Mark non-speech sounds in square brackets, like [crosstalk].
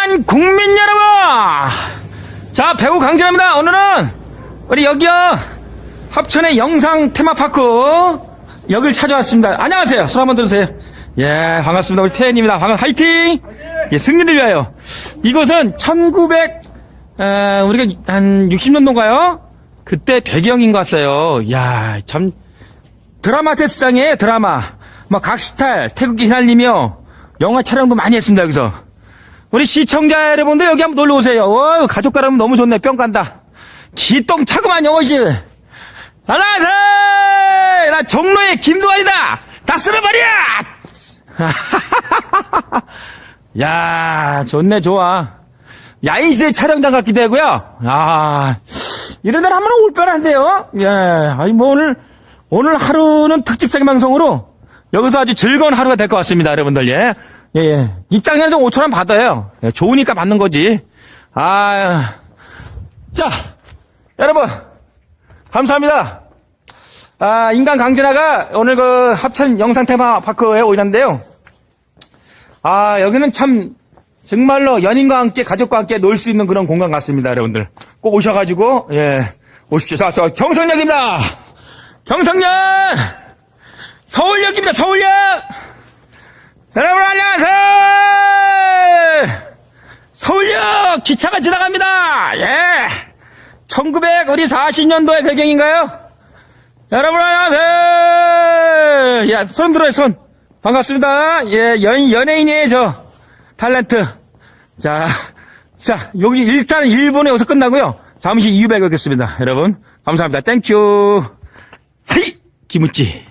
일반 국민 여러분! 자, 배우 강진입니다. 오늘은 우리 여기요, 합천의 영상 테마파크 여길 찾아왔습니다. 안녕하세요. 손 한번 들으세요. 예, 반갑습니다. 우리 태연입니다. 반갑, 화이팅! 예, 승리를 위하여. 이곳은 1900, 어, 우리가 한 60년도인가요? 그때 배경인 것 같아요. 이야, 참, 드라마 테스트장에 드라마. 막 각스탈, 태극기 휘날리며 영화 촬영도 많이 했습니다, 여기서. 우리 시청자 여러분들 여기 한번 놀러 오세요. 어, 가족 가라면 너무 좋네. 뿅 간다. 기똥 차고만 영어시. 안녕하세요! 나 종로의 김도환이다! 다 쓸어버려! [laughs] 야, 좋네, 좋아. 야인시대 촬영장 같기도 하고요. 아, 이런 데는 한번 올 뻔한데요. 예, 아니, 뭐 오늘, 오늘 하루는 특집적인 방송으로 여기서 아주 즐거운 하루가 될 것 같습니다, 여러분들. 예. 예, 예. 입장료는 좀 5천원 받아요. 예, 좋으니까 받는 거지. 아, 자, 여러분. 감사합니다. 아, 인간 강진아가 오늘 그 합천 영상 테마파크에 오셨는데요. 아, 여기는 참, 정말로 연인과 함께, 가족과 함께 놀 수 있는 그런 공간 같습니다, 여러분들. 꼭 오셔가지고, 예, 오십시오. 자, 저 경성역입니다. 경성역! 서울역입니다, 서울역! 여러분, 안녕하세요! 서울역 기차가 지나갑니다! 예! 1940년도의 배경인가요? 여러분, 안녕하세요! 야, 손 들어요, 손. 반갑습니다. 예, 연, 연예인이에요, 저. 탤런트. 자, 자, 여기 일단 일본에 오서 끝나고요. 잠시 이유 뵙겠습니다. 여러분, 감사합니다. 땡큐. 하이! 김우찌.